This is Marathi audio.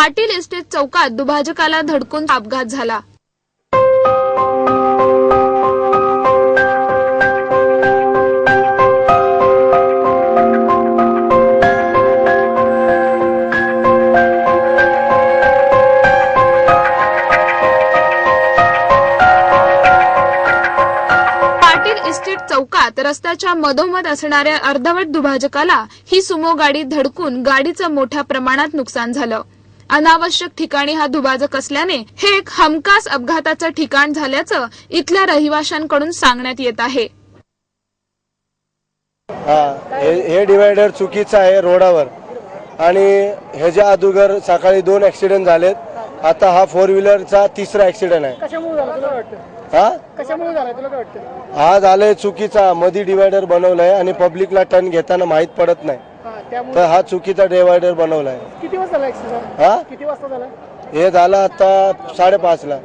पाटील इस्टेट चौकात दुभाजकाला धडकून अपघात झाला. पाटील इस्टेट चौकात रस्त्याच्या मधोमध असणाऱ्या अर्धवट दुभाजकाला ही सुमो गाडी धडकून गाडीचं मोठ्या प्रमाणात नुकसान झालं. अनावश्यक ठिकाणी हा दुभाजक असल्याने हे एक हमखास अपघाताचं ठिकाण झाल्याचं इथल्या रहिवाशांकडून सांगण्यात येत आहे. हा हे डिवायडर चुकीचं आहे रोडावर. आणि ह्याच्या अगोदर सकाळी दोन ऍक्सिडेंट झालेत आता हा फोर व्हीलरचा तिसरा ऍक्सिडेंट आहे. कशामुळे झाला तुला काय वाटतं? हा? कशामुळे झाला तुला काय वाटतं? हा झालाय चुकीचा. मधी डिवायडर बनवलाय आणि पब्लिकला टर्न घेताना माहीत पडत नाही. हा त्यामुळे? तर हा चुकीचा डिवायडर बनवलाय. किती वाजता झाला ऍक्सिडेंट हा? किती वाजता झाला? हे झालं आता साडेपाचला.